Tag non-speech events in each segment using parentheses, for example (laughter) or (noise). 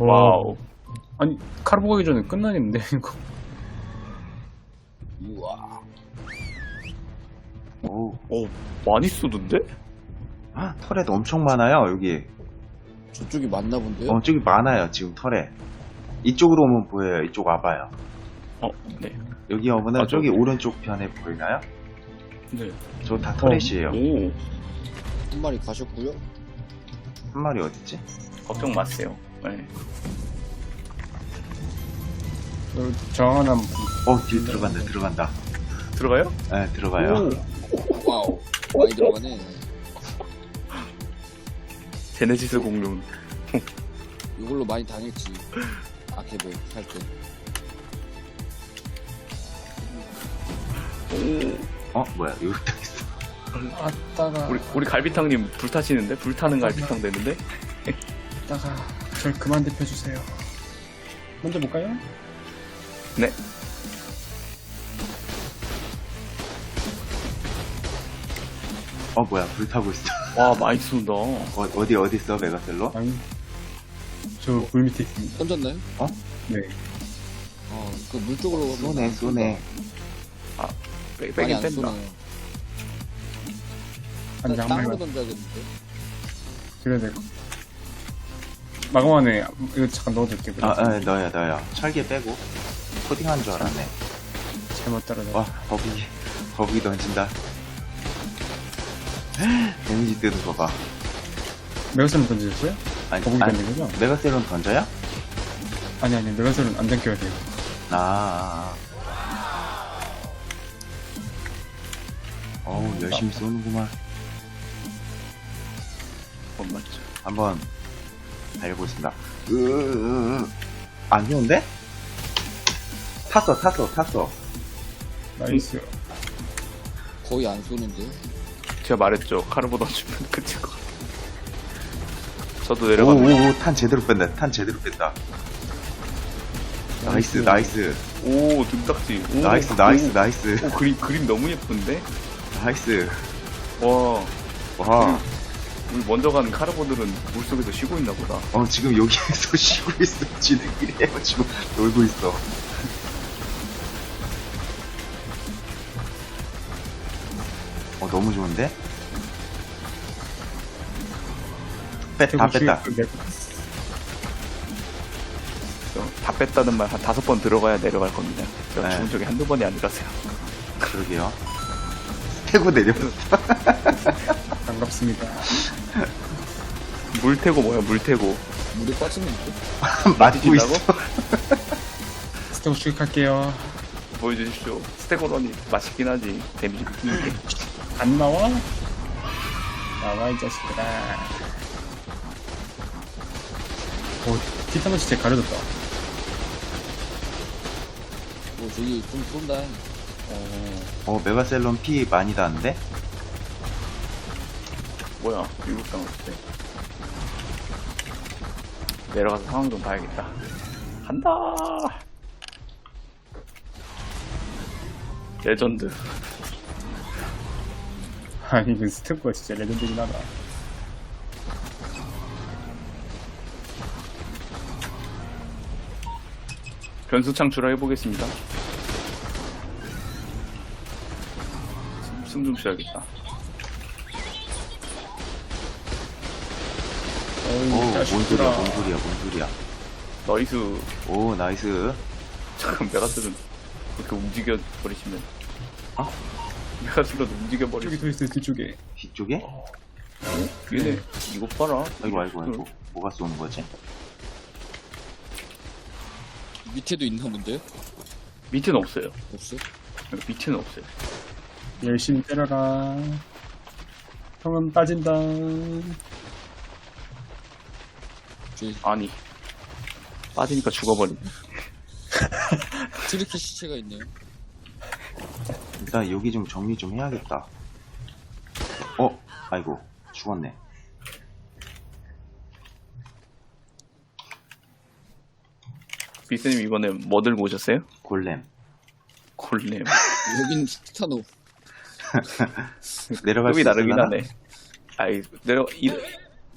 와우. 아니, 카르보 가기 전에 끝나겠는데, (laughs) 이거. 우와. 오, 오, 많이 쏘던데? 아, 털에도 엄청 많아요, 여기. 저쪽이 맞나 본데요? 어, 저기 많아요, 지금 털에. 이쪽으로 오면 보여요. 이쪽 와봐요. 어, 네. 여기 오면은 아, 저기 저기. 오른쪽 편에 보이나요? 네. 저 다 터렛이에요. 오, 한 마리 가셨고요. 한 마리 어딨지? 걱정 마세요. 네. 저, 저 하나 어, 딜 들어간다, 들어간다. 들어가요? 네, 들어가요. 와우. 많이 들어가네. 제네시스 공룡. 이걸로 많이 다녔지. 아케베 살 때. 어, 뭐야, 여기 딱 있어. 아따가 우리, 우리 갈비탕님 불 타시는데? 불 타는 갈비탕 되는데? 아따가 절 그만 대표주세요 먼저 볼까요? 네. 어, 뭐야, 불타고 있어. 와, 많이 쏜다. 어, 어디, 어디 있어, 메가셀로? 아니 저물 밑에 있습니다 던졌나요? 네 어, 그 물 쪽으로 가면 쏘네, 안 쏘네. 빼, 많이 빼긴 안 뺀다. 쏘네요. 한장 한 땅으로 마리만 던져야겠는데. 드려야 될거 마감 안에 이거 잠깐 넣어둘게요 아, 아, 너야, 너야. 철개 빼고. 코딩한 줄 알았네. 잘못 따라다 와, 거북이, 거북이 던진다. 데미지 뜨는 거 봐. 메가셀은 던지셨어요? 아니, 거북이 아니, 던진 거죠? 메가셀론 던져요? 아니 아니 메가셀은 안 잠겨야 돼요 아, 아, 아. 어우, 열심히 쏘는구만. 뭔 맞죠? 한번 달려보겠습니다. 으으으으. 안 좋은데? 탔어, 탔어, 탔어. 나이스 거의 안 쏘는데. 제가 말했죠. 카르보 던지면 (laughs) 끝일 것 같아. 저도 오, 내려가면. 오, 오, 탄 제대로 뺀다, 탄 제대로 뺀다. 나이스, 나이스, 오, 등딱지. 오, 나이스, 나이스, 오, 나이스, 오, 그림, 그림 너무 예쁜데? 나이스. 와, 와, 우리 먼저 가는 카르보들은 물속에서 쉬고 있나 보다. 어, 지금 여기에서 (laughs) 쉬고 있어. 지들끼리 헤어지고 놀고 있어. 어, 너무 좋은데? 다 뺐다. 그 내- 그래서 다 뺐다는 말 한 다섯 번 들어가야 내려갈 겁니다. 제가 네. 죽은 적이 한두 번이 아니라서요. 그러게요. (laughs) 태고 내렸어. 반갑습니다 (laughs) 물태고 뭐야, 물태고. 물에 빠지는데. (laughs) 맞고 있어. (laughs) 스톱 추격할게요 보여주십시오. 스테고런이 맛있긴 하지. 데미지 끼게. 안 나와? 나와 이 자식들아 오 티타노 진짜 가려졌다 오, 저기 좀 쏜다. 어, 메가셀론 피 많이 닿는데? 뭐야, 미국당 어때? 내려가서 상황 좀 봐야겠다. 간다! 레전드. (laughs) 아니 그 스태프가 진짜 레전드긴 하다 변수 창출을 해보겠습니다. 숨 좀 쉬어야겠다. 어이 오, 뭔 소리야, 뭔 소리야, 뭔 소리야. 나이스. 오, 나이스. 잠깐 메가스는 그렇게 움직여 버리시면. 어? 메가스는 뒤쪽에 움직여 버리시면. 더 있어요 뒤쪽에 뒤쪽에? 얘네, 이거 봐라. 아이고, 아이고, 아이고. 뭐가 쏘는 거지? 밑에도 있나 본데? 밑에는 없어요. 없어? 밑에는 없어요. 열심히 때려라 형은 빠진다 아니. 빠지니까 죽어버리네. (laughs) 트리키 시체가 있네요. 일단 여기 좀 정리 좀 해야겠다. 어? 아이고, 죽었네. 비스님 이번에 뭐 들고 오셨어요? 골렘. 골렘. 여긴 스타노. (laughs) 내려갈 수 급이 있으려나? 하네. 아이, 내려, 이,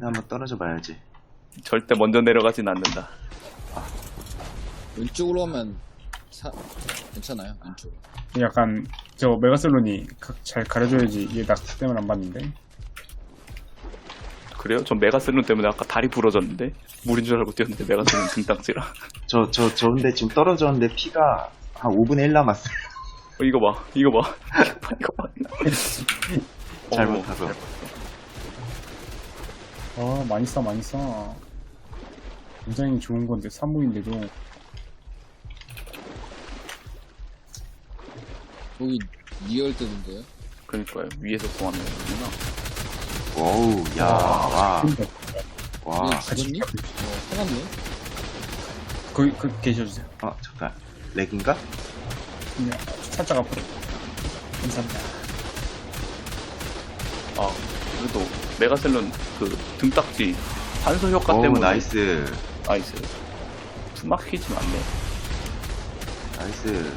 한번 떨어져 봐야지. 절대 먼저 내려가진 않는다. 왼쪽으로 하면 사... 괜찮아요 왼쪽 약간 저 메가슬론이 가- 잘 가려줘야지 얘 낙 때문에 안 봤는데 그래요? 전 메가셀론 때문에 아까 다리 부러졌는데 물인 줄 알고 뛰었는데 메가셀론 (laughs) 등딱지라 저, 저, 저 근데 지금 떨어졌는데 피가 한 5분의 1 남았어요. 어, 이거 봐 이거 봐 이거 봐 잘못하고. 아 많이 싸 많이 싸 굉장히 좋은 건데 사무인데도 여기 리얼 뜨는데요 그러니까요 위에서 공하는 거구나 와우, 야, 와, 근데 와. 얘 같이 죽었니? 어 살았네 거기 거기 계셔주세요 어, 잠깐. 렉인가? 그냥 살짝 앞으로 감사합니다 아 그래도 메가셀론 그 등딱지 산소 효과 오, 때문에 나이스. 나이스 숨막히진 않네. 나이스.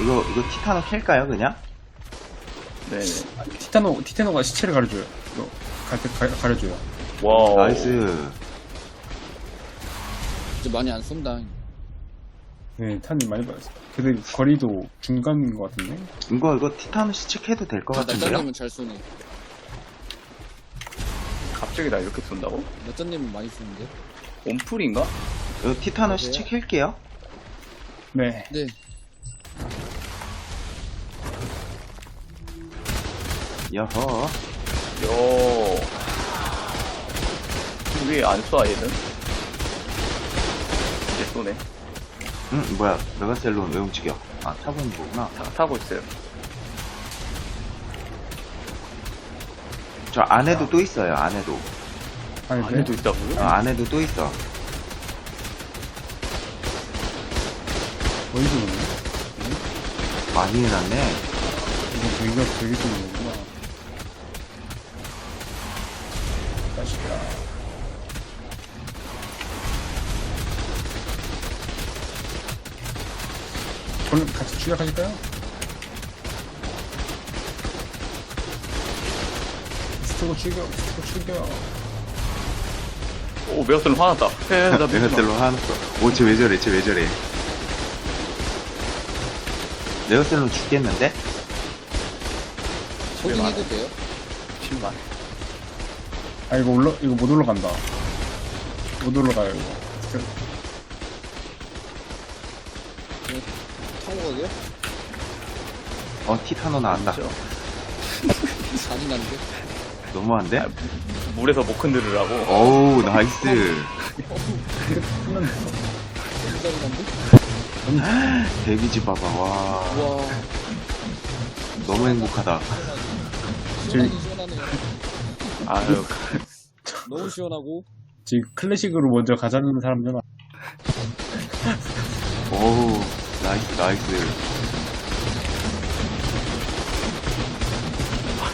이거, 이거 티타노 캘까요, 그냥? 네네. 아, 티타노 티타노가 시체를 가려줘요. 이거 갈때 가려줘요. 와 나이스. 이제 많이 안 쏜다. 네 탄이 많이 받았어요. 근데 거리도 중간인 것 같은데? 이거, 이거 티타노 시체 캐도 될것 같은데요? 잘 쏘네 갑자기 나 이렇게 쏜다고? 나짜님은 많이 쏘는데 온풀인가? 이거 티타노 시체 캘게요. 네 네 여허. 요 왜 안 쏴 얘는? 이제 쏘네 응, 뭐야. 메가셀론 왜 움직여? 아, 타고 있는 거구나. 타, 타고 있어요 저 안에도 또 있어요, 안에도. 아니 네 안에도 있다고요? 어, 안에도 또 있어. 어디서 오는 많이 해놨네. 이거 저기가 저기 서 오는 거구나 맛있다 저는 같이 추격하실까요? 스토고 추격 스토고 추격 오 메가셀론 화났다 해, 나 믿지 마. 메가셀론 하나 어 오, 쟤 왜 저래, 쟤 왜 저래. 메가셀론 죽겠는데? 소진해도 돼요? 10만 아 이거 올라 이거 못 올라간다 못 올라가요 이거 스토- 타고 가게요? 어, 티타노 나왔다. 잔인한데? (laughs) 너무한데? 아, 물에서 못 흔들으라고 어우, 나이스. (laughs) 데미지 봐봐, 와. 우와 너무 행복하다. 시원하긴 시원하네요 아유 너무 시원하고 지금 클래식으로 먼저 가자는 사람들은 어우, 나이스, 나이스.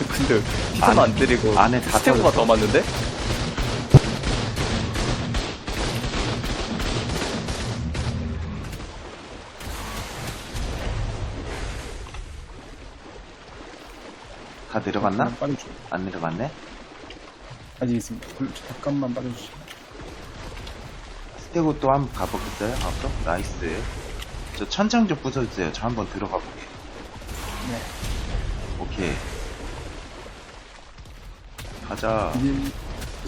근데 티타노 안 때리고 안에 다 스테고가 더 맞는데? 다 내려갔나? 빠져줘 안 내려갔네? 아직 있습니다 그- 잠깐만 빠져주시죠 스테고 또 한번 가보겠어요? 앞으로? 나이스. 저 천장 좀 부숴주세요. 저 한번 들어가 볼게요. 네 오케이. 가자.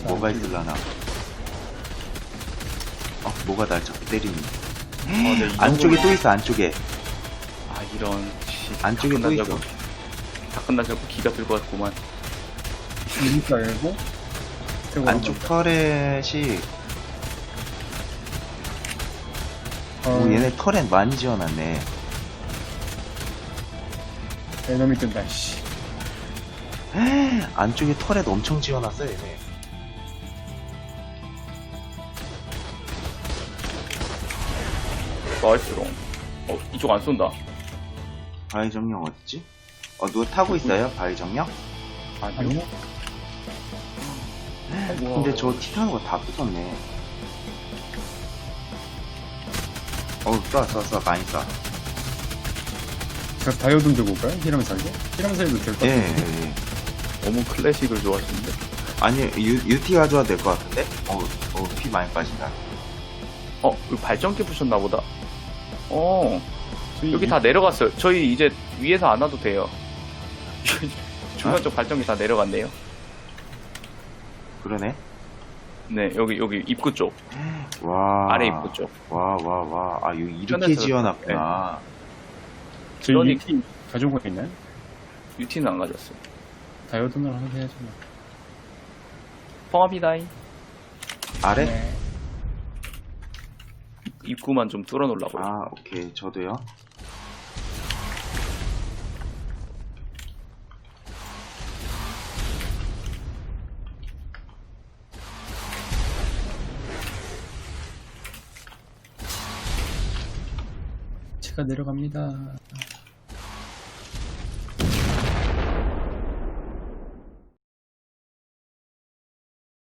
뭐가 있을라나. 어, 뭐가 날 자꾸 때리니. 아, 네, 이 안쪽에 또 있어, 안쪽에. 아 이런 씨, 안쪽에 다 또 끝나자고- 있어. 다 끝나자고 기가 들고 왔구만 이니까 알고 안쪽 터렛이, 어, 오, 얘네 터렛 많이 지어놨네. 에너미 뜬다 씨 (gasps) 안쪽에 터렛 엄청 지어놨어, 얘네. 나이스롱 어 이쪽 안 쏜다 바위 정령 어딨지? 어, 누가 타고 있어요? 바위 정령? 아니요 근데 저 티타노가 다 부쉈네. 어우, 쏴, 쏴, 쏴, 많이 쏴. 제가 다이오돈 들고 올까요? 히람 살고? 히람 살도 될것 예, 같은데 예, 예. 너무 클래식을 좋아하시는데 아니, 유, UT 가져와도 될 것 같은데? 어우, 어우, 피 많이 빠진다. 어, 여기 발전기 부셨나 보다. 어, 여기 이- 다 내려갔어요. 저희 이제 위에서 안 와도 돼요. (laughs) 중간 쪽 발전기 다 내려갔네요. 그러네. 네, 여기, 여기 입구 쪽. 와. 아래 입구 쪽. 와, 와, 와. 아, 여기 이렇게 편해서- 지어놨구나. 저희 그러니- UT 가지고 있나요? UT는 안 가졌어요. 다이어드는 하나 해야죠. 뭐. 펑합이다잉. 아래? 네. 입구만 좀 뚫어 놓으려고요. 아, 오케이. 저도요. 제가 내려갑니다.